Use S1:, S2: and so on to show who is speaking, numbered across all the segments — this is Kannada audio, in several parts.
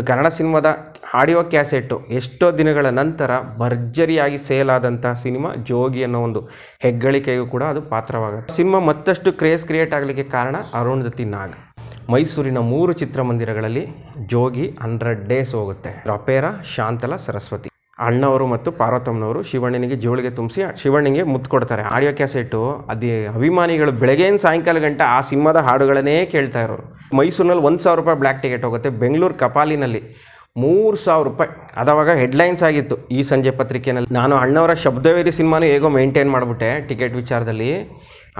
S1: ಒಂದು ಕನ್ನಡ ಸಿನಿಮಾದ ಆಡಿಯೋ ಕ್ಯಾಸೆಟ್ಟು ಎಷ್ಟೋ ದಿನಗಳ ನಂತರ ಭರ್ಜರಿಯಾಗಿ ಸೇಲ್ ಆದಂಥ ಸಿನಿಮಾ ಜೋಗಿ ಅನ್ನೋ ಒಂದು ಹೆಗ್ಗಳಿಕೆಗೂ ಕೂಡ ಅದು ಪಾತ್ರವಾಗುತ್ತೆ. ಸಿನಿಮಾ ಮತ್ತಷ್ಟು ಕ್ರೇಜ್ ಕ್ರಿಯೇಟ್ ಆಗಲಿಕ್ಕೆ ಕಾರಣ ಅರುಂಧತಿ ನಾಗ್. ಮೈಸೂರಿನ ಮೂರು ಚಿತ್ರಮಂದಿರಗಳಲ್ಲಿ ಜೋಗಿ ಹಂಡ್ರೆಡ್ ಡೇಸ್ ಹೋಗುತ್ತೆ. ರಪೇರ, ಶಾಂತಲ, ಸರಸ್ವತಿ. ಅಣ್ಣವರು ಮತ್ತು ಪಾರ್ವತಮ್ಮನವರು ಶಿವಣ್ಣನಿಗೆ ಜೋಳಿಗೆ ತುಂಬಿಸಿ ಶಿವಣ್ಣನಿಗೆ ಮುತ್ತು ಕೊಡ್ತಾರೆ. ಆಡಿಯೋ ಕ್ಯಾಸೆಟ್ಟು ಅದೇ ಅಭಿಮಾನಿಗಳು ಬೆಳಗ್ಗೆಯಿಂದ ಸಾಯಂಕಾಲ ಗಂಟೆ ಆ ಸಿಂಹದ ಹಾಡುಗಳನ್ನೇ ಕೇಳ್ತಾ ಇರೋರು. ಮೈಸೂರಿನಲ್ಲಿ ಒಂದು ಸಾವಿರ ರೂಪಾಯಿ ಬ್ಲ್ಯಾಕ್ ಟಿಕೆಟ್ ಹೋಗುತ್ತೆ, ಬೆಂಗಳೂರು ಕಪಾಲಿನಲ್ಲಿ ಮೂರು ಸಾವಿರ ರೂಪಾಯಿ. ಅದಾವಾಗ ಹೆಡ್ಲೈನ್ಸ್ ಆಗಿತ್ತು ಈ ಸಂಜೆ ಪತ್ರಿಕೆಯಲ್ಲಿ ನಾನು ಅಣ್ಣವರ ಶಬ್ದವೇರಿ ಸಿನಿಮಾನು ಹೇಗೋ ಮೇಂಟೈನ್ ಮಾಡಿಬಿಟ್ಟೆ ಟಿಕೆಟ್ ವಿಚಾರದಲ್ಲಿ.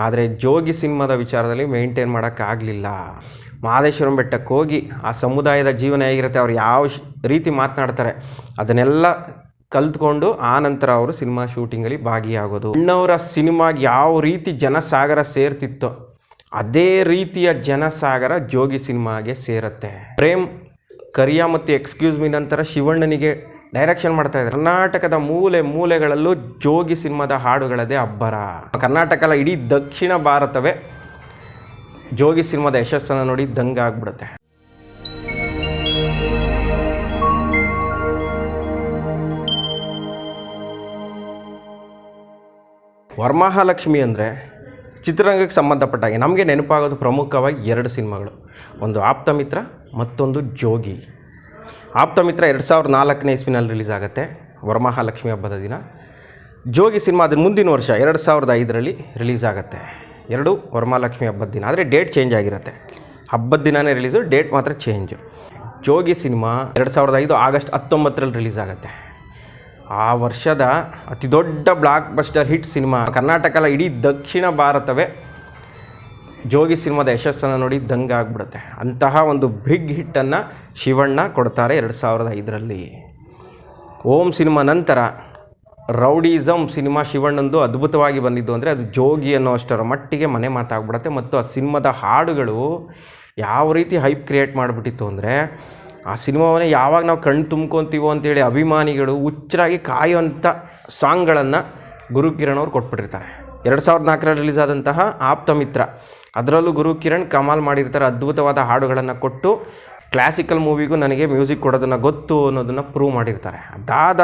S1: ಆದರೆ ಜೋಗಿ ಸಿನಿಮಾದ ವಿಚಾರದಲ್ಲಿ ಮೇಂಟೈನ್ ಮಾಡೋಕ್ಕಾಗಲಿಲ್ಲ. ಮಹದೇಶ್ವರಂ ಬೆಟ್ಟಕ್ಕೆ ಹೋಗಿ ಆ ಸಮುದಾಯದ ಜೀವನ ಹೇಗಿರುತ್ತೆ, ಅವ್ರು ಯಾವ ರೀತಿ ಮಾತನಾಡ್ತಾರೆ, ಅದನ್ನೆಲ್ಲ ಕಲ್ತ್ಕೊಂಡು ಆ ನಂತರ ಅವರು ಸಿನಿಮಾ ಶೂಟಿಂಗಲ್ಲಿ ಭಾಗಿಯಾಗೋದು. ಅಣ್ಣವರ ಸಿನಿಮಾಗೆ ಯಾವ ರೀತಿ ಜನಸಾಗರ ಸೇರ್ತಿತ್ತೋ ಅದೇ ರೀತಿಯ ಜನಸಾಗರ ಜೋಗಿ ಸಿನಿಮಾಗೆ ಸೇರುತ್ತೆ. ಪ್ರೇಮ್ ಕರಿಯಾ ಮತ್ತು ಎಕ್ಸ್ಕ್ಯೂಸ್ ಮಿ ನಂತರ ಶಿವಣ್ಣನಿಗೆ ಡೈರೆಕ್ಷನ್ ಮಾಡ್ತಾ ಇದ್ದಾರೆ. ಕರ್ನಾಟಕದ ಮೂಲೆ ಮೂಲೆಗಳಲ್ಲೂ ಜೋಗಿ ಸಿನಿಮಾದ ಹಾಡುಗಳದೇ ಅಬ್ಬರ. ಕರ್ನಾಟಕ ಅಲ್ಲ, ಇಡೀ ದಕ್ಷಿಣ ಭಾರತವೇ ಜೋಗಿ ಸಿನಿಮಾದ ಯಶಸ್ಸನ್ನು ನೋಡಿ ದಂಗ ವರಮಹಾಲಕ್ಷ್ಮಿ ಅಂದರೆ ಚಿತ್ರರಂಗಕ್ಕೆ ಸಂಬಂಧಪಟ್ಟಾಗೆ ನಮಗೆ ನೆನಪಾಗೋದು ಪ್ರಮುಖವಾಗಿ ಎರಡು ಸಿನಿಮಾಗಳು. ಒಂದು ಆಪ್ತಮಿತ್ರ ಮತ್ತೊಂದು ಜೋಗಿ. ಆಪ್ತಮಿತ್ರ ಎರಡು ಸಾವಿರದ ನಾಲ್ಕನೇ ಇಸ್ವಿನಲ್ಲಿ ರಿಲೀಸ್ ಆಗುತ್ತೆ, ವರಮಹಾಲಕ್ಷ್ಮಿ ಹಬ್ಬದ ದಿನ. ಜೋಗಿ ಸಿನಿಮಾ ಅದ್ರ ಮುಂದಿನ ವರ್ಷ ಎರಡು ಸಾವಿರದ ಐದರಲ್ಲಿ ರಿಲೀಸ್ ಆಗುತ್ತೆ. ಎರಡು ವರಮಹಾಲಕ್ಷ್ಮಿ ಹಬ್ಬದ ದಿನ. ಆದರೆ ಡೇಟ್ ಚೇಂಜ್ ಆಗಿರುತ್ತೆ. ಹಬ್ಬದ ದಿನವೇ ರಿಲೀಸು, ಡೇಟ್ ಮಾತ್ರ ಚೇಂಜು ಜೋಗಿ ಸಿನಿಮಾ ಎರಡು ಸಾವಿರದ ಐದು ಆಗಸ್ಟ್ ಹತ್ತೊಂಬತ್ತರಲ್ಲಿ ರಿಲೀಸ್ ಆಗುತ್ತೆ. ಆ ವರ್ಷದ ಅತಿ ದೊಡ್ಡ ಬ್ಲಾಕ್ ಬಸ್ಟರ್ ಹಿಟ್ ಸಿನಿಮಾ. ಕರ್ನಾಟಕದ ಇಡೀ ದಕ್ಷಿಣ ಭಾರತವೇ ಜೋಗಿ ಸಿನಿಮಾದ ಯಶಸ್ಸನ್ನು ನೋಡಿ ದಂಗಾಗ್ಬಿಡುತ್ತೆ ಅಂತಹ ಒಂದು ಬಿಗ್ ಹಿಟ್ಟನ್ನು ಶಿವಣ್ಣ ಕೊಡ್ತಾರೆ ಎರಡು ಸಾವಿರದ ಐದರಲ್ಲಿ. ಓಂ ಸಿನಿಮಾ ನಂತರ ರೌಡಿಸಮ್ ಸಿನಿಮಾ ಶಿವಣ್ಣಂದು ಅದ್ಭುತವಾಗಿ ಬಂದಿದ್ದು ಅಂದರೆ ಅದು ಜೋಗಿ ಅನ್ನೋ ಅಷ್ಟರ ಮಟ್ಟಿಗೆ ಮನೆ ಮಾತಾಗ್ಬಿಡುತ್ತೆ. ಮತ್ತು ಆ ಸಿನಿಮಾದ ಹಾಡುಗಳು ಯಾವ ರೀತಿ ಹೈಪ್ ಕ್ರಿಯೇಟ್ ಮಾಡಿಬಿಟ್ಟಿತ್ತು ಅಂದರೆ ಆ ಸಿನಿಮಾವನ್ನೇ ಯಾವಾಗ ನಾವು ಕಣ್ಣು ತುಂಬ್ಕೊತೀವೋ ಅಂತೇಳಿ ಅಭಿಮಾನಿಗಳು ಹುಚ್ಚರಾಗಿ ಕಾಯುವಂಥ ಸಾಂಗ್ಗಳನ್ನು ಗುರುಕಿರಣ್ ಅವ್ರು ಕೊಟ್ಬಿಟ್ಟಿರ್ತಾರೆ. ಎರಡು ಸಾವಿರದ ನಾಲ್ಕರಲ್ಲಿ ರಿಲೀಸ್ ಆದಂತಹ ಆಪ್ತ ಮಿತ್ರ. ಅದರಲ್ಲೂ ಗುರು ಕಿರಣ್ ಕಮಾಲ್ ಮಾಡಿರ್ತಾರೆ ಅದ್ಭುತವಾದ ಹಾಡುಗಳನ್ನು ಕೊಟ್ಟು ಕ್ಲಾಸಿಕಲ್ ಮೂವಿಗೂ ನನಗೆ ಮ್ಯೂಸಿಕ್ ಕೊಡೋದನ್ನು ಗೊತ್ತು ಅನ್ನೋದನ್ನು ಪ್ರೂವ್ ಮಾಡಿರ್ತಾರೆ. ಅದಾದ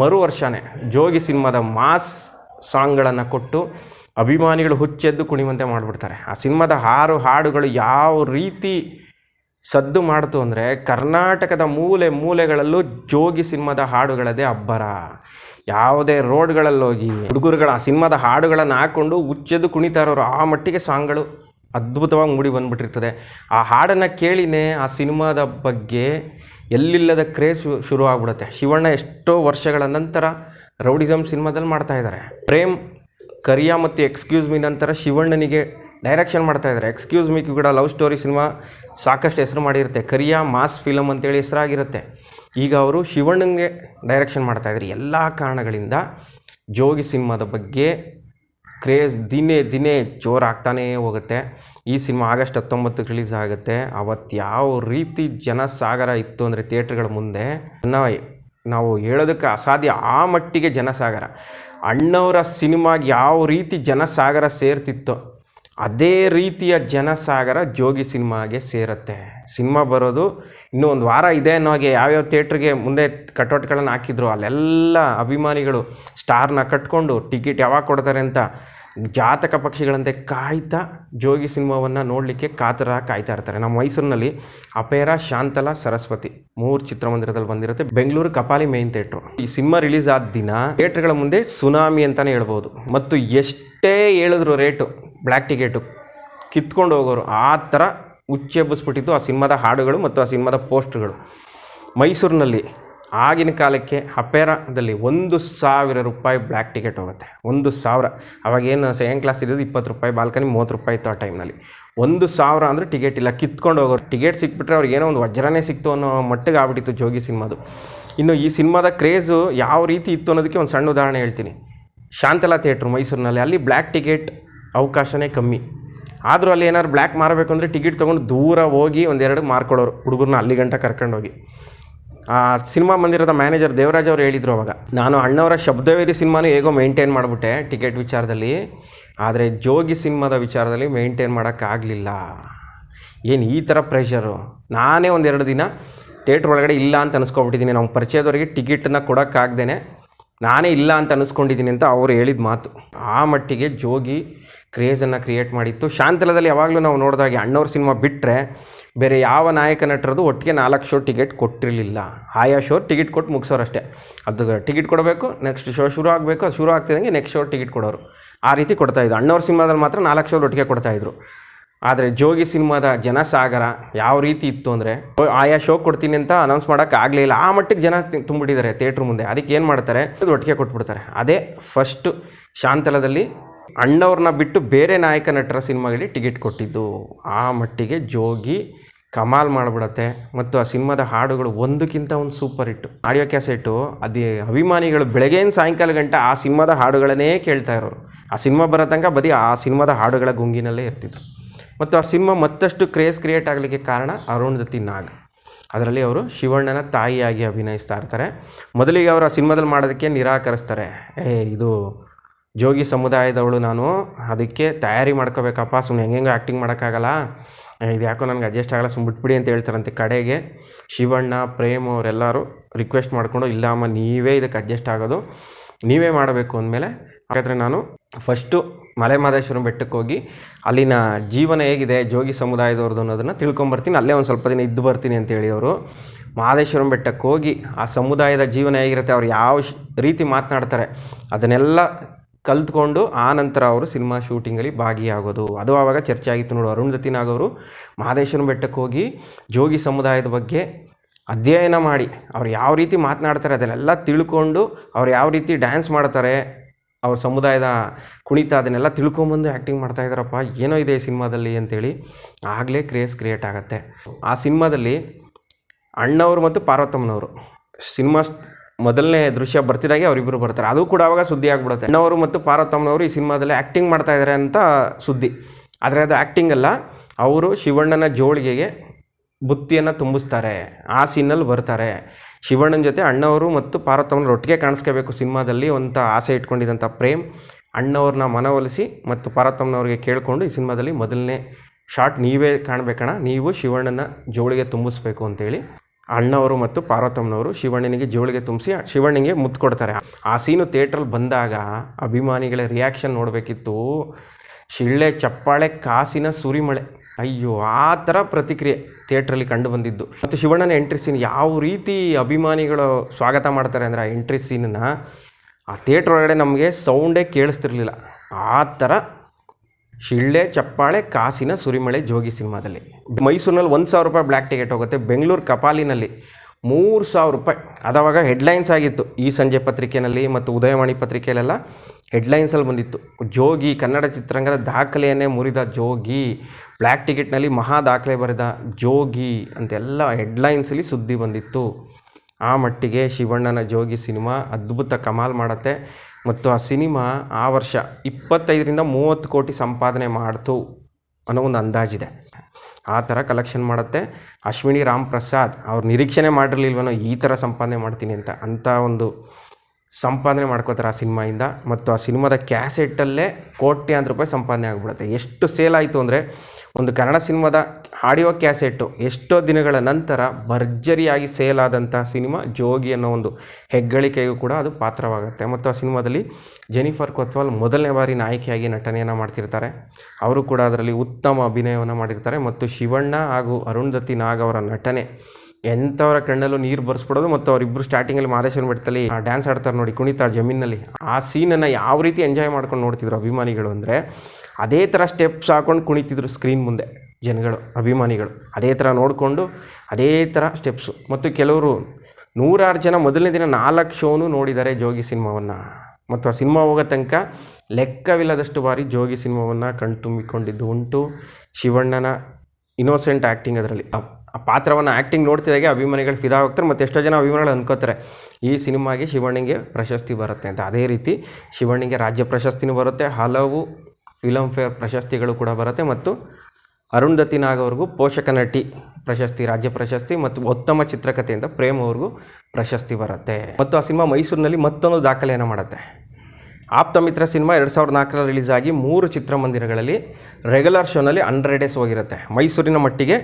S1: ಮರು ವರ್ಷನೇ ಜೋಗಿ ಸಿನಿಮಾದ ಮಾಸ್ ಸಾಂಗ್ಗಳನ್ನು ಕೊಟ್ಟು ಅಭಿಮಾನಿಗಳು ಹುಚ್ಚೆದ್ದು ಕುಣಿವಂತೆ ಮಾಡಿಬಿಡ್ತಾರೆ. ಆ ಸಿನಿಮಾದ ಹಾರು ಹಾಡುಗಳು ಯಾವ ರೀತಿ ಸದ್ದು ಮಾಡ್ತು ಅಂದರೆ ಕರ್ನಾಟಕದ ಮೂಲೆ ಮೂಲೆಗಳಲ್ಲೂ ಜೋಗಿ ಸಿನಿಮಾದ ಹಾಡುಗಳದೇ ಅಬ್ಬರ. ಯಾವುದೇ ರೋಡ್ಗಳಲ್ಲೋಗಿ ಹುಡುಗರುಗಳ ಸಿನಿಮಾದ ಹಾಡುಗಳನ್ನು ಹಾಕ್ಕೊಂಡು ಉಚ್ಚೆದು ಕುಣಿತಾ ಇರೋರು ಆ ಮಟ್ಟಿಗೆ ಸಾಂಗ್ಗಳು ಅದ್ಭುತವಾಗಿ ಮೂಡಿ ಬಂದುಬಿಟ್ಟಿರ್ತದೆ. ಆ ಹಾಡನ್ನು ಕೇಳಿನೇ ಆ ಸಿನಿಮಾದ ಬಗ್ಗೆ ಎಲ್ಲಿಲ್ಲದ ಕ್ರೇಜ್ ಶುರು ಆಗ್ಬಿಡುತ್ತೆ ಶಿವಣ್ಣ ಎಷ್ಟೋ ವರ್ಷಗಳ ನಂತರ ರೌಡಿಸಮ್ ಸಿನಿಮಾದಲ್ಲಿ ಮಾಡ್ತಾ ಇದ್ದಾರೆ. ಪ್ರೇಮ್ ಕರಿಯಾ ಮತ್ತು ಎಕ್ಸ್ಕ್ಯೂಸ್ ಮಿ ನಂತರ ಶಿವಣ್ಣನಿಗೆ ಡೈರೆಕ್ಷನ್ ಮಾಡ್ತಾ ಇದ್ದಾರೆ. ಎಕ್ಸ್ಕ್ಯೂಸ್ ಮಿ ಕೂಡ ಲವ್ ಸ್ಟೋರಿ ಸಿನಿಮಾ ಸಾಕಷ್ಟು ಹೆಸರು ಮಾಡಿರುತ್ತೆ. ಕರಿಯಾ ಮಾಸ್ ಫಿಲಮ್ ಅಂತೇಳಿ ಹೆಸರಾಗಿರುತ್ತೆ. ಈಗ ಅವರು ಶಿವಣ್ಣಂಗೆ ಡೈರೆಕ್ಷನ್ ಮಾಡ್ತಾ ಇದ್ದಾರೆ. ಎಲ್ಲ ಕಾರಣಗಳಿಂದ ಜೋಗಿ ಸಿನಿಮಾದ ಬಗ್ಗೆ ಕ್ರೇಜ್ ದಿನೇ ದಿನೇ ಜೋರಾಗ್ತಾನೇ ಹೋಗುತ್ತೆ. ಈ ಸಿನಿಮಾ ಆಗಸ್ಟ್ ಹತ್ತೊಂಬತ್ತಕ್ಕೆ ರಿಲೀಸ್ ಆಗುತ್ತೆ. ಅವತ್ತು ಯಾವ ರೀತಿ ಜನಸಾಗರ ಇತ್ತು ಅಂದರೆ ಥಿಯೇಟ್ರ್ಗಳ ಮುಂದೆ ನಾವು ನಾವು ಹೇಳೋದಕ್ಕೆ ಅಸಾಧ್ಯ ಆ ಮಟ್ಟಿಗೆ ಜನಸಾಗರ. ಅಣ್ಣವರ ಸಿನಿಮಾಗೆ ಯಾವ ರೀತಿ ಜನಸಾಗರ ಸೇರ್ತಿತ್ತೋ ಅದೇ ರೀತಿಯ ಜನಸಾಗರ ಜೋಗಿ ಸಿನಿಮಾಗೆ ಸೇರುತ್ತೆ. ಸಿನಿಮಾ ಬರೋದು ಇನ್ನೂ ಒಂದು ವಾರ ಇದೆ ಅನ್ನೋ ಹಾಗೆ ಯಾವ್ಯಾವ ಥಿಯೇಟ್ರಿಗೆ ಮುಂದೆ ಕಟೌಟ್ಗಳನ್ನು ಹಾಕಿದ್ರು ಅಲ್ಲೆಲ್ಲ ಅಭಿಮಾನಿಗಳು ಸ್ಟಾರ್ನ ಕಟ್ಕೊಂಡು ಟಿಕೆಟ್ ಯಾವಾಗ ಕೊಡ್ತಾರೆ ಅಂತ ಜಾತಕ ಪಕ್ಷಿಗಳಂತೆ ಕಾಯ್ತಾ ಜೋಗಿ ಸಿನಿಮಾವನ್ನು ನೋಡಲಿಕ್ಕೆ ಕಾತರ ಕಾಯ್ತಾ ಇರ್ತಾರೆ. ನಮ್ಮ ಮೈಸೂರಿನಲ್ಲಿ ಅಪೇರ, ಶಾಂತಲಾ, ಸರಸ್ವತಿ ಮೂರು ಚಿತ್ರಮಂದಿರದಲ್ಲಿ ಬಂದಿರುತ್ತೆ. Bengaluru Kapali main theatre. ಈ ಸಿನಿಮಾ ರಿಲೀಸ್ ಆದ ದಿನ ಥಿಯೇಟ್ರ್ಗಳ ಮುಂದೆ ಸುನಾಮಿ ಅಂತಲೇ ಹೇಳ್ಬೋದು. ಮತ್ತು ಎಷ್ಟೇ ಹೇಳಿದ್ರು ರೇಟು ಬ್ಲ್ಯಾಕ್ ಟಿಕೆಟು. ಕಿತ್ಕೊಂಡು ಹೋಗೋರು ಆ ಥರ ಹುಚ್ಚೆಬ್ಬಿಸ್ಬಿಟ್ಟಿತ್ತು ಆ ಸಿನಿಮಾದ ಹಾಡುಗಳು ಮತ್ತು ಆ ಸಿನಿಮಾದ ಪೋಸ್ಟ್ಗಳು. ಮೈಸೂರಿನಲ್ಲಿ ಆಗಿನ ಕಾಲಕ್ಕೆ ಅಪೇರಾದಲ್ಲಿ ಒಂದು ಸಾವಿರ ರೂಪಾಯಿ ಬ್ಲ್ಯಾಕ್ ಟಿಕೆಟ್ ಹೋಗುತ್ತೆ. ಒಂದು ಸಾವಿರ. ಅವಾಗೇನು ಸೆಕೆಂಡ್ ಕ್ಲಾಸ್ ಇದ್ದಿದ್ದು ಇಪ್ಪತ್ತು ರೂಪಾಯಿ, ಬಾಲ್ಕನಿ ಮೂವತ್ತು ರೂಪಾಯಿ ಇತ್ತು ಆ ಟೈಮ್ನಲ್ಲಿ. ಒಂದು ಸಾವಿರ ಅಂದರೆ ಟಿಕೆಟ್ ಇಲ್ಲ. ಕಿತ್ಕೊಂಡು ಹೋಗೋರು. ಟಿಕೆಟ್ ಸಿಕ್ಬಿಟ್ರೆ ಅವ್ರಿಗೆ ಏನೋ ಒಂದು ವಜ್ರನೇ ಸಿಕ್ತು ಅನ್ನೋ ಮಟ್ಟಿಗೆ ಆಗ್ಬಿಟ್ಟಿತ್ತು ಜೋಗಿ ಸಿನಿಮಾದು. ಇನ್ನು ಈ ಸಿನಿಮಾದ ಕ್ರೇಜು ಯಾವ ರೀತಿ ಇತ್ತು ಅನ್ನೋದಕ್ಕೆ ಒಂದು ಸಣ್ಣ ಉದಾಹರಣೆ ಹೇಳ್ತೀನಿ. ಶಾಂತಲಾ ಥಿಯೇಟ್ರು ಮೈಸೂರಿನಲ್ಲಿ. ಅಲ್ಲಿ ಬ್ಲ್ಯಾಕ್ ಟಿಕೆಟ್ ಅವಕಾಶನೇ ಕಮ್ಮಿ. ಆದರೂ ಅಲ್ಲಿ ಏನಾದ್ರು ಬ್ಲ್ಯಾಕ್ ಮಾರಬೇಕು ಅಂದರೆ ಟಿಕೆಟ್ ತೊಗೊಂಡು ದೂರ ಹೋಗಿ ಒಂದೆರಡು ಮಾರ್ಕೊಳ್ಳೋರು ಹುಡುಗರನ್ನ ಅಲ್ಲಿ ಗಂಟ ಕರ್ಕೊಂಡೋಗಿ ಆ ಸಿನಿಮಾ ಮಂದಿರದ ಮ್ಯಾನೇಜರ್ ದೇವರಾಜ್ ಅವರು ಹೇಳಿದರು ಅವಾಗ. ನಾನು ಅಣ್ಣವರ ಶಬ್ದವೇರಿ ಸಿನಿಮಾನು ಹೇಗೋ ಮೇಂಟೈನ್ ಮಾಡಿಬಿಟ್ಟೆ ಟಿಕೆಟ್ ವಿಚಾರದಲ್ಲಿ. ಆದರೆ ಜೋಗಿ ಸಿನಿಮಾದ ವಿಚಾರದಲ್ಲಿ ಮೇಂಟೈನ್ ಮಾಡೋಕ್ಕಾಗಲಿಲ್ಲ. ಏನು ಈ ಥರ ಪ್ರೆಷರು ನಾನೇ ಒಂದೆರಡು ದಿನ ಥಿಯೇಟ್ರ್ ಒಳಗಡೆ ಇಲ್ಲ ಅಂತ ಅನ್ಸ್ಕೊಬಿಟ್ಟಿದ್ದೀನಿ. ನಮ್ಮ ಪರಿಚಯದವರಿಗೆ ಟಿಕೆಟನ್ನು ಕೊಡೋಕ್ಕಾಗ್ದೇ ನಾನೇ ಇಲ್ಲ ಅಂತ ಅನಿಸ್ಕೊಂಡಿದ್ದೀನಿ ಅಂತ ಅವರು ಹೇಳಿದ ಮಾತು. ಆ ಮಟ್ಟಿಗೆ ಜೋಗಿ ಕ್ರೇಜನ್ನು ಕ್ರಿಯೇಟ್ ಮಾಡಿತ್ತು. ಶಾಂತಲದಲ್ಲಿ ಯಾವಾಗಲೂ ನಾವು ನೋಡಿದಾಗೆ ಅಣ್ಣವ್ರ ಸಿನಿಮಾ ಬಿಟ್ಟರೆ ಬೇರೆ ಯಾವ ನಾಯಕ ನಟರದು ಒಟ್ಟಿಗೆ ನಾಲ್ಕು ಶೋ ಟಿಕೆಟ್ ಕೊಟ್ಟಿರಲಿಲ್ಲ. ಆಯಾ ಶೋ ಟಿಕೆಟ್ ಕೊಟ್ಟು ಮುಗಿಸೋರಷ್ಟೇ. ಅದು ಟಿಕೆಟ್ ಕೊಡಬೇಕು ನೆಕ್ಸ್ಟ್ ಶೋ ಶುರು ಆಗಬೇಕು, ಅದು ಶುರು ಆಗ್ತಿದ್ದಂಗೆ ನೆಕ್ಸ್ಟ್ ಶೋ ಟಿಕೆಟ್ ಕೊಡೋರು. ಆ ರೀತಿ ಕೊಡ್ತಾಯಿದ್ರು ಅಣ್ಣವ್ರ ಸಿನಿಮಾದಲ್ಲಿ ಮಾತ್ರ ನಾಲ್ಕು ಶೋ ಒಟ್ಟಿಗೆ ಕೊಡ್ತಾಯಿದ್ರು ಆದರೆ ಜೋಗಿ ಸಿನಿಮಾದ ಜನಸಾಗರ ಯಾವ ರೀತಿ ಇತ್ತು ಅಂದರೆ ಆಯಾ ಶೋ ಕೊಡ್ತೀನಿ ಅಂತ ಅನೌನ್ಸ್ ಮಾಡೋಕ್ಕಾಗಲೇ ಇಲ್ಲ. ಆ ಮಟ್ಟಿಗೆ ಜನ ತುಂಬಿಟ್ಟಿದ್ದಾರೆ ಥಿಯೇಟ್ರ್ ಮುಂದೆ. ಅದಕ್ಕೆ ಏನು ಮಾಡ್ತಾರೆ? ಅದು ಒಟ್ಟಿಗೆ ಕೊಟ್ಬಿಡ್ತಾರೆ. ಅದೇ ಫಸ್ಟು ಶಾಂತಲದಲ್ಲಿ ಅಣ್ಣವ್ರನ್ನ ಬಿಟ್ಟು ಬೇರೆ ನಾಯಕ ನಟರ ಸಿನಿಮಾಗಳಿಗೆ ಟಿಕೆಟ್ ಕೊಟ್ಟಿದ್ದು. ಆ ಮಟ್ಟಿಗೆ ಜೋಗಿ ಕಮಾಲ್ ಮಾಡಿಬಿಡತ್ತೆ. ಮತ್ತು ಆ ಸಿನಿಮಾದ ಹಾಡುಗಳು ಒಂದಕ್ಕಿಂತ ಒಂದು ಸೂಪರ್ ಹಿಟ್ಟು. ಆಡಿಯೋ ಕ್ಯಾಸೆಟ್ಟು ಅದೇ ಅಭಿಮಾನಿಗಳು ಬೆಳಗ್ಗೆಯಿಂದ ಸಾಯಂಕಾಲ ಗಂಟೆ ಆ ಸಿನಿಮಾದ ಹಾಡುಗಳನ್ನೇ ಕೇಳ್ತಾ ಇರೋರು. ಆ ಸಿನಿಮಾ ಬರೋ ತನಕ ಬರೀ ಆ ಸಿನಿಮಾದ ಹಾಡುಗಳ ಗುಂಗಿನಲ್ಲೇ ಇರ್ತಿದ್ರು. ಮತ್ತು ಆ ಸಿನಿಮಾ ಮತ್ತಷ್ಟು ಕ್ರೇಜ್ ಕ್ರಿಯೇಟ್ ಆಗಲಿಕ್ಕೆ ಕಾರಣ ಅರುಂಧತಿ ನಾಗ್. ಅದರಲ್ಲಿ ಅವರು ಶಿವಣ್ಣನ ತಾಯಿಯಾಗಿ ಅಭಿನಯಿಸ್ತಾ ಇರ್ತಾರೆ. ಮೊದಲಿಗೆ ಅವರು ಆ ಸಿನಿಮಾದಲ್ಲಿ ಮಾಡೋದಕ್ಕೆ ನಿರಾಕರಿಸ್ತಾರೆ. ಏ, ಇದು ಜೋಗಿ ಸಮುದಾಯದವಳು ನಾನು, ಅದಕ್ಕೆ ತಯಾರಿ ಮಾಡ್ಕೋಬೇಕಪ್ಪ ಸುಮ್ಮನೆ ಹೆಂಗೆ ಆ್ಯಕ್ಟಿಂಗ್ ಮಾಡೋಕ್ಕಾಗಲ್ಲ. ಇದು ಯಾಕೋ ನನಗೆ ಅಡ್ಜಸ್ಟ್ ಆಗಲ್ಲ ಸುಮ್ಮನೆ ಬಿಟ್ಬಿಡಿ ಅಂತ ಹೇಳ್ತಾರಂತೆ ಕಡೆಗೆ. ಶಿವಣ್ಣ, ಪ್ರೇಮ್ ಅವರೆಲ್ಲರೂ ರಿಕ್ವೆಸ್ಟ್ ಮಾಡಿಕೊಂಡು, ಇಲ್ಲ ಅಮ್ಮ, ನೀವೇ ಇದಕ್ಕೆ ಅಡ್ಜಸ್ಟ್ ಆಗೋದು. ನೀವೇ ಮಾಡಬೇಕು ಅಂದಮೇಲೆ, ಹಾಗಾದರೆ ನಾನು ಫಸ್ಟು ಮಲೆ ಮಹದೇಶ್ವರಂ ಬೆಟ್ಟಕ್ಕೆ ಹೋಗಿ, ಅಲ್ಲಿನ ಜೀವನ ಹೇಗಿದೆ, ಜೋಗಿ ಸಮುದಾಯದವ್ರದ್ದು ಅನ್ನೋದನ್ನು ತಿಳ್ಕೊಂಬರ್ತೀನಿ. ಅಲ್ಲೇ ಒಂದು ಸ್ವಲ್ಪ ದಿನ ಇದ್ದು ಬರ್ತೀನಿ ಅಂತ ಹೇಳಿ ಅವರು. ಮಹದೇಶ್ವರಂ ಬೆಟ್ಟಕ್ಕೆ ಹೋಗಿ, ಆ ಸಮುದಾಯದ ಜೀವನ ಹೇಗಿರುತ್ತೆ, ಅವ್ರು ಯಾವ ರೀತಿ ಮಾತನಾಡ್ತಾರೆ, ಅದನ್ನೆಲ್ಲ ಕಲ್ತ್ಕೊಂಡು ಆ ನಂತರ ಅವರು ಸಿನಿಮಾ ಶೂಟಿಂಗಲ್ಲಿ ಭಾಗಿಯಾಗೋದು. ಅದು ಆವಾಗ ಚರ್ಚೆ ಆಗಿತ್ತು ನೋಡು. ಅರುಣ್ ನಾಗ್ ಅವರು ಮಹದೇಶ್ವರನ ಬೆಟ್ಟಕ್ಕೆ ಹೋಗಿ ಜೋಗಿ ಸಮುದಾಯದ ಬಗ್ಗೆ ಅಧ್ಯಯನ ಮಾಡಿ. ಅವ್ರು ಯಾವ ರೀತಿ ಮಾತನಾಡ್ತಾರೆ ಅದನ್ನೆಲ್ಲ ತಿಳ್ಕೊಂಡು ಅವ್ರು ಯಾವ ರೀತಿ ಡ್ಯಾನ್ಸ್ ಮಾಡ್ತಾರೆ, ಅವ್ರ ಸಮುದಾಯದ ಕುಣಿತ ಅದನ್ನೆಲ್ಲ ತಿಳ್ಕೊಂಬಂದು ಆ್ಯಕ್ಟಿಂಗ್ ಮಾಡ್ತಾ ಇದ್ದಾರಪ್ಪ, ಏನೋ ಇದೆ ಈ ಸಿನಿಮಾದಲ್ಲಿ ಅಂತೇಳಿ ಆಗಲೇ ಕ್ರೇಸ್ ಕ್ರಿಯೇಟ್ ಆಗುತ್ತೆ. ಆ ಸಿನಿಮಾದಲ್ಲಿ ಅಣ್ಣವರು ಮತ್ತು ಪಾರ್ವತಮ್ಮನವರು ಸಿನಿಮಾ ಮೊದಲನೇ ದೃಶ್ಯ ಬರ್ತಿದಾಗೆ ಅವರಿಬ್ಬರು ಬರ್ತಾರೆ. ಅದು ಕೂಡ ಅವಾಗ ಸುದ್ದಿ ಆಗ್ಬಿಡುತ್ತೆ. ಅಣ್ಣವರು ಮತ್ತು ಪಾರ್ವತಮ್ಮನವರು ಈ ಸಿನಿಮಾದಲ್ಲಿ ಆ್ಯಕ್ಟಿಂಗ್ ಮಾಡ್ತಾ ಇದ್ದಾರೆ ಅಂತ ಸುದ್ದಿ. ಆದರೆ ಅದು ಆ್ಯಕ್ಟಿಂಗ್ ಅಲ್ಲ, ಅವರು ಶಿವಣ್ಣನ ಜೋಳಿಗೆಗೆ ಬುತ್ತಿಯನ್ನು ತುಂಬಿಸ್ತಾರೆ. ಆ ಸೀನಲ್ಲಿ ಬರ್ತಾರೆ. ಶಿವಣ್ಣನ ಜೊತೆ ಅಣ್ಣವರು ಮತ್ತು ಪಾರ್ವತಮ್ಮನವ್ರು ಒಟ್ಟಿಗೆ ಕಾಣಿಸ್ಕೋಬೇಕು ಸಿನಿಮಾದಲ್ಲಿ ಅಂತ ಆಸೆ ಇಟ್ಕೊಂಡಿದ್ದಂಥ ಪ್ರೇಮ್, ಅಣ್ಣವ್ರನ್ನ ಮನವೊಲಿಸಿ ಮತ್ತು ಪಾರ್ವತಮ್ಮನವ್ರಿಗೆ ಕೇಳಿಕೊಂಡು ಈ ಸಿನಿಮಾದಲ್ಲಿ ಮೊದಲನೇ ಶಾರ್ಟ್ ನೀವೇ ಕಾಣಬೇಕಣ್ಣ ನೀವು ಶಿವಣ್ಣನ ಜೋಳಿಗೆ ತುಂಬಿಸ್ಬೇಕು ಅಂತೇಳಿ ಅಣ್ಣವರು ಮತ್ತು ಪಾರ್ವತಮ್ಮನವರು ಶಿವಣ್ಣನಿಗೆ ಜೋಳಿಗೆ ತುಂಬಿಸಿ ಶಿವಣ್ಣನಿಗೆ ಮುತ್ತು ಕೊಡ್ತಾರೆ. ಆ ಸೀನು ಥಿಯೇಟ್ರಲ್ಲಿ ಬಂದಾಗ ಅಭಿಮಾನಿಗಳ ರಿಯಾಕ್ಷನ್ ನೋಡಬೇಕಿತ್ತು. ಶಿಳ್ಳೆ, ಚಪ್ಪಾಳೆ, ಕಾಸಿನ ಸುರಿಮಳೆ. ಅಯ್ಯೋ, ಆ ಥರ ಪ್ರತಿಕ್ರಿಯೆ ಥಿಯೇಟ್ರಲ್ಲಿ ಕಂಡು ಬಂದಿದ್ದು. ಮತ್ತು ಶಿವಣ್ಣನ ಎಂಟ್ರಿ ಸೀನ್ ಯಾವ ರೀತಿ ಅಭಿಮಾನಿಗಳು ಸ್ವಾಗತ ಮಾಡ್ತಾರೆ ಅಂದರೆ ಆ ಎಂಟ್ರಿ ಸೀನನ್ನು ಆ ಥಿಯೇಟ್ರ್ ಒಳಗಡೆ ನಮಗೆ ಸೌಂಡೇ ಕೇಳಿಸ್ತಿರ್ಲಿಲ್ಲ. ಆ ಥರ ಶಿಳ್ಳೆ, ಚಪ್ಪಾಳೆ, ಕಾಸಿನ ಸುರಿಮಳೆ, ಜೋಗಿ ಸಿನಿಮಾದಲ್ಲಿ. ಮೈಸೂರಿನಲ್ಲಿ ಒಂದು ಸಾವಿರ ರೂಪಾಯಿ ಬ್ಲ್ಯಾಕ್ ಟಿಕೆಟ್ ಹೋಗುತ್ತೆ. ಬೆಂಗಳೂರು ಕಪಾಲಿನಲ್ಲಿ ಮೂರು ಸಾವಿರ ರೂಪಾಯಿ. ಅದಾವಾಗ ಹೆಡ್ಲೈನ್ಸ್ ಆಗಿತ್ತು. ಈ ಸಂಜೆ ಪತ್ರಿಕೆಯಲ್ಲಿ ಮತ್ತು ಉದಯವಾಣಿ ಪತ್ರಿಕೆಯಲ್ಲೆಲ್ಲ ಹೆಡ್ಲೈನ್ಸಲ್ಲಿ ಬಂದಿತ್ತು. ಜೋಗಿ, ಕನ್ನಡ ಚಿತ್ರರಂಗದ ದಾಖಲೆಯನ್ನೇ ಮುರಿದ ಜೋಗಿ ಬ್ಲ್ಯಾಕ್ ಟಿಕೆಟ್ನಲ್ಲಿ ಮಹಾ ದಾಖಲೆ ಬರೆದ ಜೋಗಿ ಅಂತೆಲ್ಲ ಹೆಡ್ಲೈನ್ಸಲ್ಲಿ ಸುದ್ದಿ ಬಂದಿತ್ತು. ಆ ಮಟ್ಟಿಗೆ ಶಿವಣ್ಣನ ಜೋಗಿ ಸಿನಿಮಾ ಅದ್ಭುತ ಕಮಾಲ್ ಮಾಡುತ್ತೆ. ಮತ್ತು ಆ ಸಿನಿಮಾ ಆ ವರ್ಷ ಇಪ್ಪತ್ತೈದರಿಂದ ಮೂವತ್ತು ಕೋಟಿ ಸಂಪಾದನೆ ಮಾಡ್ತು ಅನ್ನೋ ಒಂದು ಅಂದಾಜಿದೆ. ಆ ಥರ ಕಲೆಕ್ಷನ್ ಮಾಡುತ್ತೆ. ಅಶ್ವಿನಿ ರಾಮ್ ಪ್ರಸಾದ್ ಅವ್ರು ನಿರೀಕ್ಷಣೆ ಮಾಡಿರಲಿಲ್ವನೋ ಈ ಥರ ಸಂಪಾದನೆ ಮಾಡ್ತೀನಿ ಅಂತ ಅಂಥ ಒಂದು ಸಂಪಾದನೆ ಮಾಡ್ಕೋತಾರೆ ಆ ಸಿನಿಮಾಯಿಂದ. ಮತ್ತು ಆ ಸಿನಿಮಾದ ಕ್ಯಾಸೆಟ್ಟಲ್ಲೇ ಕೋಟ್ಯಾಂತರ ರೂಪಾಯಿ ಸಂಪಾದನೆ ಆಗಿಬಿಡುತ್ತೆ. ಎಷ್ಟು ಸೇಲ್ ಆಯಿತು ಅಂದರೆ ಒಂದು ಕನ್ನಡ ಸಿನಿಮಾದ ಆಡಿಯೋ ಕ್ಯಾಸೆಟ್ಟು ಎಷ್ಟೋ ದಿನಗಳ ನಂತರ ಭರ್ಜರಿಯಾಗಿ ಸೇಲ್ ಆದಂಥ ಸಿನಿಮಾ ಜೋಗಿ ಅನ್ನೋ ಒಂದು ಹೆಗ್ಗಳಿಕೆಗೂ ಕೂಡ ಅದು ಪಾತ್ರವಾಗುತ್ತೆ. ಮತ್ತು ಆ ಸಿನಿಮಾದಲ್ಲಿ ಜೆನಿಫರ್ ಕೊತ್ವಾಲ್ ಮೊದಲನೇ ಬಾರಿ ನಾಯಕಿಯಾಗಿ ನಟನೆಯನ್ನು ಮಾಡ್ತಿರ್ತಾರೆ. ಅವರು ಕೂಡ ಅದರಲ್ಲಿ ಉತ್ತಮ ಅಭಿನಯವನ್ನು ಮಾಡಿರ್ತಾರೆ. ಮತ್ತು ಶಿವಣ್ಣ ಹಾಗೂ ಅರುಂಧತಿ ನಾಗ್ ಅವರ ನಟನೆ ಎಂಥವರ ಕಣ್ಣಲ್ಲೂ ನೀರು ಬರ್ಸ್ಬಿಡೋದು ಮತ್ತು ಅವರಿಬ್ಬರು ಸ್ಟಾರ್ಟಿಂಗಲ್ಲಿ ಮಹದೇಶ್ವರ ಬೆಟ್ಟದಲ್ಲಿ ಡ್ಯಾನ್ಸ್ ಆಡ್ತಾರೆ ನೋಡಿ ಕುಣಿತ ಜಮೀನಲ್ಲಿ ಆ ಸೀನನ್ನು ಯಾವ ರೀತಿ ಎಂಜಾಯ್ ಮಾಡ್ಕೊಂಡು ನೋಡ್ತಿದ್ರು ಅಭಿಮಾನಿಗಳು ಅಂದರೆ, ಅದೇ ಥರ ಸ್ಟೆಪ್ಸ್ ಹಾಕೊಂಡು ಕುಣಿತಿದ್ರು ಸ್ಕ್ರೀನ್ ಮುಂದೆ ಜನಗಳು, ಅಭಿಮಾನಿಗಳು. ಅದೇ ಥರ ನೋಡಿಕೊಂಡು ಅದೇ ಥರ ಸ್ಟೆಪ್ಸು ಮತ್ತು ಕೆಲವರು ನೂರಾರು ಜನ ಮೊದಲನೇ ದಿನ ನಾಲ್ಕು ಶೋನು ನೋಡಿದ್ದಾರೆ ಜೋಗಿ ಸಿನಿಮಾವನ್ನು. ಮತ್ತು ಆ ಸಿನಿಮಾ ಹೋಗೋ ತನಕ ಲೆಕ್ಕವಿಲ್ಲದಷ್ಟು ಬಾರಿ ಜೋಗಿ ಸಿನಿಮಾವನ್ನು ಕಣ್ತುಂಬಿಕೊಂಡಿದ್ದು ಉಂಟು. ಶಿವಣ್ಣನ ಇನೋಸೆಂಟ್ ಆ್ಯಕ್ಟಿಂಗ್ ಅದರಲ್ಲಿ. ಆ ಪಾತ್ರವನ್ನು ಆ್ಯಕ್ಟಿಂಗ್ ನೋಡ್ತಿದ್ದಾಗೆ ಅಭಿಮಾನಿಗಳು ಫಿದಾ ಹೋಗ್ತಾರೆ ಮತ್ತು ಎಷ್ಟೋ ಜನ ಅಭಿಮಾನಿಗಳು ಅಂದ್ಕೋತಾರೆ ಈ ಸಿನಿಮಾಗೆ ಶಿವಣ್ಣಿಗೆ ಪ್ರಶಸ್ತಿ ಬರುತ್ತೆ ಅಂತ. ಅದೇ ರೀತಿ ಶಿವಣ್ಣಿಗೆ ರಾಜ್ಯ ಪ್ರಶಸ್ತಿನೂ ಬರುತ್ತೆ, ಹಲವು ಫಿಲಮ್ ಫೇರ್ ಪ್ರಶಸ್ತಿಗಳು ಕೂಡ ಬರುತ್ತೆ ಮತ್ತು ಅರುಂಧತಿ ನಾಗ್ ಅವ್ರಿಗೂ ಪೋಷಕ ನಟಿ ಪ್ರಶಸ್ತಿ, ರಾಜ್ಯ ಪ್ರಶಸ್ತಿ ಮತ್ತು ಉತ್ತಮ ಚಿತ್ರಕಥೆಯಿಂದ ಪ್ರೇಮ್ ಅವ್ರಿಗೂ ಪ್ರಶಸ್ತಿ ಬರುತ್ತೆ. ಮತ್ತು ಆ ಸಿನಿಮಾ ಮೈಸೂರಿನಲ್ಲಿ ಮತ್ತೊಂದು ದಾಖಲೆಯನ್ನು ಮಾಡುತ್ತೆ. ಆಪ್ತಮಿತ್ರ ಸಿನಿಮಾ ಎರಡು ಸಾವಿರದ ನಾಲ್ಕರಲ್ಲಿ ರಿಲೀಸ್ ಆಗಿ ಮೂರು ಚಿತ್ರಮಂದಿರಗಳಲ್ಲಿ ರೆಗ್ಯುಲರ್ ಶೋನಲ್ಲಿ ಹಂಡ್ರೆಡ್ ಡೇಸ್ ಹೋಗಿರುತ್ತೆ. ಮೈಸೂರಿನ ಮಟ್ಟಿಗೆ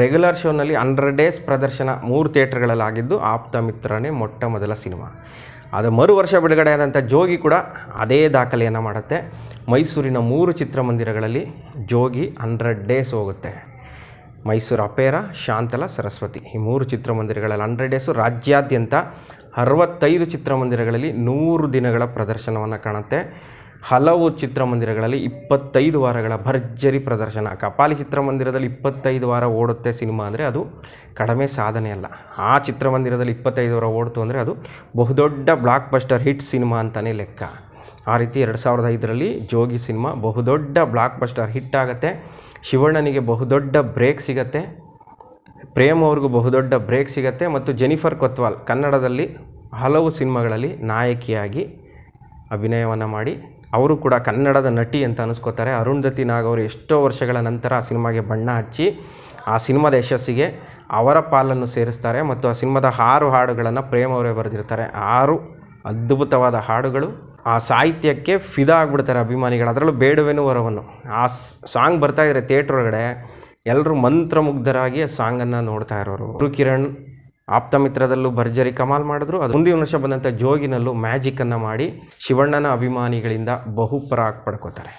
S1: ರೆಗ್ಯುಲರ್ ಶೋನಲ್ಲಿ ಹಂಡ್ರೆಡ್ ಡೇಸ್ ಪ್ರದರ್ಶನ ಮೂರು ಥಿಯೇಟ್ರ್ಗಳಲ್ಲಿ ಆಗಿದ್ದು ಆಪ್ತಮಿತ್ರನೇ ಮೊಟ್ಟ ಮೊದಲ ಸಿನಿಮಾ. ಅದು ಮರು ವರ್ಷ ಬಿಡುಗಡೆ ಆದಂಥ ಜೋಗಿ ಕೂಡ ಅದೇ ದಾಖಲೆಯನ್ನು ಮಾಡುತ್ತೆ. ಮೈಸೂರಿನ ಮೂರು ಚಿತ್ರಮಂದಿರಗಳಲ್ಲಿ ಜೋಗಿ ಹಂಡ್ರೆಡ್ ಡೇಸ್ ಹೋಗುತ್ತೆ. ಮೈಸೂರು ಅಪೇರ, ಶಾಂತಲ, ಸರಸ್ವತಿ ಈ ಮೂರು ಚಿತ್ರಮಂದಿರಗಳಲ್ಲಿ ಹಂಡ್ರೆಡ್ ಡೇಸು ರಾಜ್ಯಾದ್ಯಂತ ಅರವತ್ತೈದು ಚಿತ್ರಮಂದಿರಗಳಲ್ಲಿ ನೂರು ದಿನಗಳ ಪ್ರದರ್ಶನವನ್ನು ಕಾಣುತ್ತೆ. ಹಲವು ಚಿತ್ರಮಂದಿರಗಳಲ್ಲಿ ಇಪ್ಪತ್ತೈದು ವಾರಗಳ ಭರ್ಜರಿ ಪ್ರದರ್ಶನ. ಕಪಾಲಿ ಚಿತ್ರಮಂದಿರದಲ್ಲಿ ಇಪ್ಪತ್ತೈದು ವಾರ ಓಡುತ್ತೆ ಸಿನಿಮಾ ಅಂದರೆ ಅದು ಕಡಿಮೆ ಸಾಧನೆ ಅಲ್ಲ. ಆ ಚಿತ್ರಮಂದಿರದಲ್ಲಿ ಇಪ್ಪತ್ತೈದು ವಾರ ಓಡ್ತು ಅಂದರೆ ಅದು ಬಹುದೊಡ್ಡ ಬ್ಲಾಕ್ ಬಸ್ಟರ್ ಹಿಟ್ ಸಿನಿಮಾ ಅಂತಲೇ ಲೆಕ್ಕ. ಆ ರೀತಿ ಎರಡು ಸಾವಿರದ ಐದರಲ್ಲಿ ಜೋಗಿ ಸಿನಿಮಾ ಬಹುದೊಡ್ಡ ಬ್ಲಾಕ್ ಬಸ್ಟರ್ ಹಿಟ್ ಆಗುತ್ತೆ. ಶಿವಣ್ಣನಿಗೆ ಬಹುದೊಡ್ಡ ಬ್ರೇಕ್ ಸಿಗತ್ತೆ. ಪ್ರೇಮ್ ಅವ್ರಿಗೂ ಬಹುದೊಡ್ಡ ಬ್ರೇಕ್ ಸಿಗತ್ತೆ ಮತ್ತು ಜೆನಿಫರ್ ಕೊತ್ವಾಲ್ ಕನ್ನಡದಲ್ಲಿ ಹಲವು ಸಿನಿಮಾಗಳಲ್ಲಿ ನಾಯಕಿಯಾಗಿ ಅಭಿನಯವನ್ನು ಮಾಡಿ, ಅವರು ಕೂಡ ಕನ್ನಡದ ನಟಿ ಅಂತ ಅನಿಸ್ಕೋತಾರೆ. ಅರುಂಧತಿ ನಾಗ್ ಅವರು ಎಷ್ಟೋ ವರ್ಷಗಳ ನಂತರ ಆ ಸಿನಿಮಾಗೆ ಬಣ್ಣ ಹಚ್ಚಿ ಆ ಸಿನಿಮಾದ ಯಶಸ್ಸಿಗೆ ಅವರ ಪಾಲನ್ನು ಸೇರಿಸ್ತಾರೆ ಮತ್ತು ಆ ಸಿನಿಮಾದ ಆರು ಹಾಡುಗಳನ್ನು ಪ್ರೇಮ್ ಅವರೇ ಬರೆದಿರ್ತಾರೆ. ಆರು ಅದ್ಭುತವಾದ ಹಾಡುಗಳು. ಆ ಸಾಹಿತ್ಯಕ್ಕೆ ಫಿದಾ ಆಗ್ಬಿಡ್ತಾರೆ ಅಭಿಮಾನಿಗಳು. ಅದರಲ್ಲೂ ಬೇಡವೇನು ವರವನ್ನು. ಆ ಸಾಂಗ್ ಬರ್ತಾ ಇದ್ರೆ ಥಿಯೇಟ್ರ್ ಒಳಗಡೆ ಎಲ್ಲರೂ ಮಂತ್ರಮುಗ್ಧರಾಗಿ ಸಾಂಗನ್ನು ನೋಡ್ತಾ ಇರೋರು. ಗುರುಕಿರಣ್ ಆಪ್ತಮಿತ್ರದಲ್ಲೂ ಭರ್ಜರಿ ಕಮಾಲ್ ಮಾಡಿದ್ರು. ಅದು ಮುಂದಿನ ವರ್ಷ ಬಂದಂಥ ಜೋಗಿನಲ್ಲೂ ಮ್ಯಾಜಿಕನ್ನು ಮಾಡಿ ಶಿವಣ್ಣನ ಅಭಿಮಾನಿಗಳಿಂದ ಬಹುಪರಾಗ್ ಪಡ್ಕೋತಾರೆ.